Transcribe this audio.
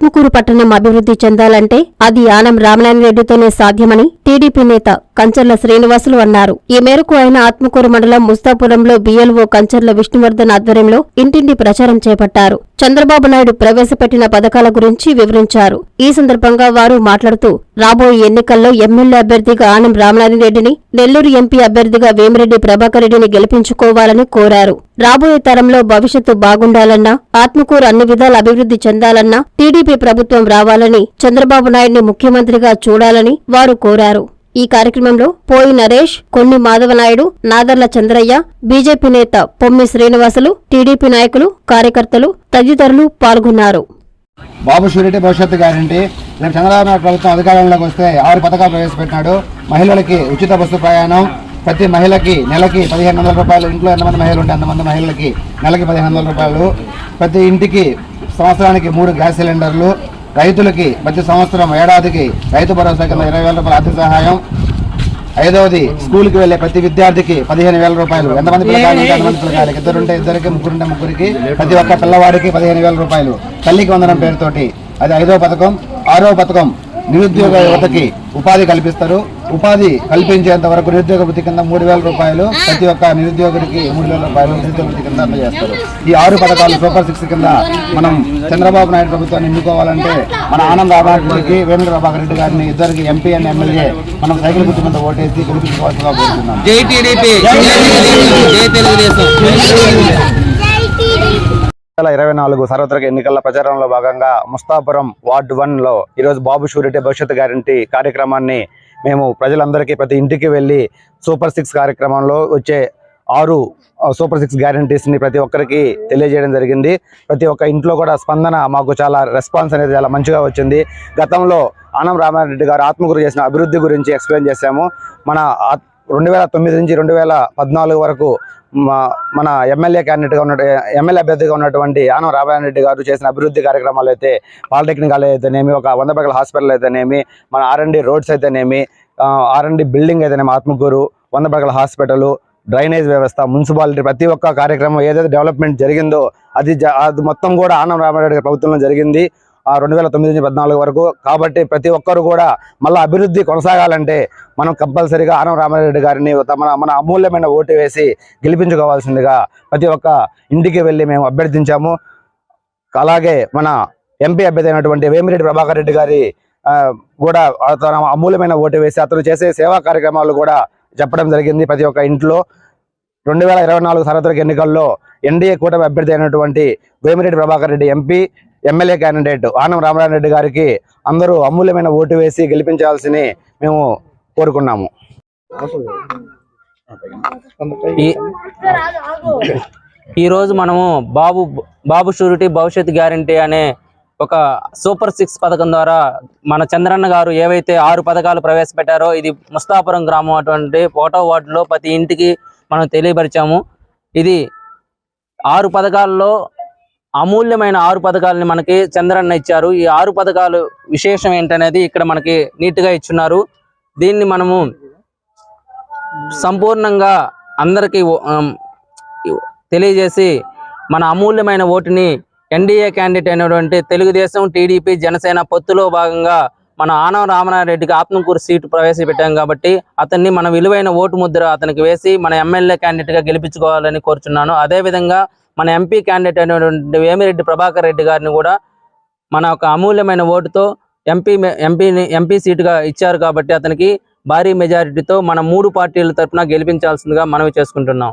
ఆత్మకూరు పట్టణం అభివృద్ధి చెందాలంటే అది ఆనం రామనారాయణ రెడ్డితోనే సాధ్యమని టీడీపీ నేత కంచర్ల శ్రీనివాసులు అన్నారు. ఈ మేరకు ఆయన ఆత్మకూరు మండలం ముస్తాపురంలో బీఎల్ఓ కంచర్ల విష్ణువర్ధన్ ఆధ్వర్యంలో ఇంటింటి ప్రచారం చేపట్టారు. చంద్రబాబు నాయుడు ప్రవేశపెట్టిన పథకాల గురించి వివరించారు. ఈ సందర్భంగా వారు మాట్లాడుతూ రాబోయే ఎన్నికల్లో ఎమ్మెల్యే అభ్యర్థిగా ఆనం రామనారాయణ రెడ్డిని నెల్లూరు ఎంపీ అభ్యర్థిగా వేమిరెడ్డి ప్రభాకర్ రెడ్డిని గెలిపించుకోవాలని కోరారు. రాబోయే తరంలో భవిష్యత్తు బాగుండాలన్నా ఆత్మకూరు అన్ని విధాల అభివృద్ధి చెందాలన్నా టీడీపీ ప్రభుత్వం రావాలని చంద్రబాబు నాయుడిని ముఖ్యమంత్రిగా చూడాలని వారు కోరారు. ఈ కార్యక్రమంలో పోయి నరేష్ కొన్ని మాధవనాయుడు నాదర్ల చంద్రయ్య బీజేపీ నేత పొమ్మి శ్రీనివాసులు టీడీపీ నాయకులు కార్యకర్తలు తదితరులు పాల్గొన్నారు. బాబు షూరిటీ భవిష్యత్తు గ్యారంటీ. రేపు చంద్రబాబు నాయుడు ప్రభుత్వం అధికారంలోకి వస్తే ఆరు పథకాలు ప్రవేశపెట్టినాడు. మహిళలకి ఉచిత బస్సు ప్రయాణం. ప్రతి మహిళకి నెలకి పదిహేను వందల రూపాయలు ఇంట్లో ఎంతమంది మహిళలు ఉంటే అంతమంది మహిళలకి నెలకి పదిహేను వందల రూపాయలు. ప్రతి ఇంటికి సంవత్సరానికి మూడు గ్యాస్ సిలిండర్లు. రైతులకి ప్రతి సంవత్సరం ఏడాదికి రైతు భరోసా కింద ఇరవై వేల రూపాయల ఆర్థిక సహాయం. ఐదవది స్కూల్కి వెళ్ళే ప్రతి విద్యార్థికి పదిహేను వేల రూపాయలు. ఎంతమంది పిల్లకాయలు పిల్లకాయలకి ఇద్దరుంటే ఇద్దరికి ముగ్గురుంటే ముగ్గురికి ప్రతి ఒక్క పిల్లవాడికి పదిహేను వేల రూపాయలు. తల్లికి వందనం పేరుతోటి. అది ఐదవ పథకం ఆరో పథకం నిరుద్యోగ యువతకి ఉపాధి కల్పిస్తారు. ఉపాధి కల్పించేంత వరకు నిరుద్యోగ వృత్తి కింద మూడు వేల రూపాయలు ప్రతి ఒక్క నిరుద్యోగుడికి మూడు వేల రూపాయలు నిరుద్యోగ వృత్తి కింద అందజేస్తారు. ఈ ఆరు పథకాలు సూపర్ సిక్స్ కింద మనం చంద్రబాబు నాయుడు ప్రభుత్వాన్ని ఎన్నుకోవాలంటే మన ఆనంద్ రామారెడ్డికి వేణుల ప్రభాకర్ రెడ్డి గారిని ఇద్దరికి ఎంపీ అండ్ ఎమ్మెల్యే మనం సైకిల్ గుర్తు మీద ఓటేసి గెలిపించుకోవాల్సిందిగా కోరుతున్నాం జై టీడీపీ జై తెలుగుదేశం వేల ఇరవై నాలుగు సార్వత్రిక ఎన్నికల ప్రచారంలో భాగంగా ముస్తాపురం వార్డ్ వన్లో ఈరోజు బాబు షూరిటీ భవిష్యత్తు గ్యారంటీ కార్యక్రమాన్ని మేము ప్రజలందరికీ ప్రతి ఇంటికి వెళ్ళి సూపర్ సిక్స్ కార్యక్రమంలో వచ్చే ఆరు సూపర్ సిక్స్ గ్యారంటీస్ని ప్రతి ఒక్కరికి తెలియజేయడం జరిగింది. ప్రతి ఒక్క ఇంట్లో కూడా స్పందన మాకు చాలా రెస్పాన్స్ అనేది చాలా మంచిగా వచ్చింది. గతంలో ఆనం రామారెడ్డి గారు ఆత్మగురు చేసిన అభివృద్ధి గురించి ఎక్స్ప్లెయిన్ చేశాము. మన ఆత్- రెండు వేల తొమ్మిది నుంచి రెండు వేల పద్నాలుగు వరకు మా- మన ఎమ్మెల్యే క్యాండిడేట్గా ఉన్న ఎమ్మెల్యే అభ్యర్థిగా ఉన్నటువంటి ఆనం రామారాయణ రెడ్డి గారు చేసిన అభివృద్ధి కార్యక్రమాలు అయితే పాలిటెక్నిక్ కాలేజ్ అయితేనేమి ఒక వంద పగల హాస్పిటల్ అయితేనేమి మన ఆర్ఎండి రోడ్స్ అయితేనేమి ఆర్ఎండి బిల్డింగ్ అయితేనేమి ఆత్మకూరు వంద పగల హాస్పిటల్ డ్రైనేజ్ వ్యవస్థ మున్సిపాలిటీ ప్రతి ఒక్క కార్యక్రమం ఏదైతే డెవలప్మెంట్ జరిగిందో అది జ- అది మొత్తం కూడా ఆనం రామారెడ్డి గారి ప్రభుత్వంలో జరిగింది. రెండు వేల తొమ్మిది నుంచి పద్నాలుగు వరకు. కాబట్టి ప్రతి ఒక్కరు కూడా మళ్ళీ అభివృద్ధి కొనసాగాలంటే మనం కంపల్సరిగా ఆనం రామారెడ్డి గారిని మన మన అమూల్యమైన ఓటు వేసి గెలిపించుకోవాల్సిందిగా ప్రతి ఒక్క ఇంటికి వెళ్ళి మేము అభ్యర్థించాము. అలాగే మన ఎంపీ అభ్యర్థి అయినటువంటి వేమిరెడ్డి ప్రభాకర్ రెడ్డి గారి కూడా తన అమూల్యమైన ఓటు వేసి అతను చేసే సేవా కార్యక్రమాలు కూడా చెప్పడం జరిగింది ప్రతి ఒక్క ఇంట్లో. రెండు వేల ఇరవై నాలుగు సార్వత్రిక ఎన్నికల్లో ఎన్డీఏ కూటమి అభ్యర్థి అయినటువంటి Vemireddy Prabhakar Reddy MP MLA candidate Anam Ramanarayana Reddy గారికి అందరూ అమూల్యమైన ఓటు వేసి గెలిపించాల్సి మేము కోరుకున్నాము. ఈ- రోజు మనము బాబు బాబు షూరిటీ భవిష్యత్ గ్యారంటీ అనే ఒక సూపర్ సిక్స్ పథకం ద్వారా మన చంద్రన్న గారు ఏవైతే ఆరు పథకాలు ప్రవేశపెట్టారో ఇది ముస్తాపురం గ్రామం అటువంటి ఫోటో వార్డులో ప్రతి ఇంటికి మనం తెలియపరిచాము. ఇది ఆరు పథకాల్లో అమూల్యమైన ఆరు పథకాలని మనకి చంద్రన్న ఇచ్చారు. ఈ ఆరు పథకాలు విశేషం ఏంటనేది ఇక్కడ మనకి నీట్గా ఇచ్చున్నారు. దీన్ని మనము సంపూర్ణంగా అందరికీ తెలియజేసి మన అమూల్యమైన ఓటుని ఎన్డీఏ క్యాండిడేట్ అయినటువంటి తెలుగుదేశం టీడీపీ జనసేన పొత్తులో భాగంగా మన ఆనవ రామనారెడ్డికి ఆత్మకూరు సీటు ప్రవేశపెట్టాం కాబట్టి అతన్ని మన విలువైన ఓటు ముద్ర అతనికి వేసి మన ఎమ్మెల్యే క్యాండిడేట్గా గెలిపించుకోవాలని కోరుచున్నాను. అదేవిధంగా మన ఎంపీ క్యాండిడేట్ అయినటువంటి వేమిరెడ్డి ప్రభాకర్ రెడ్డి గారిని కూడా మన ఒక అమూల్యమైన ఓటుతో ఎంపీ ఎంపీని ఎంపీ సీటుగా ఇచ్చారు కాబట్టి అతనికి భారీ మెజారిటీతో మన మూడు పార్టీల తరపున గెలిపించాల్సిందిగా మనవి చేసుకుంటున్నాం.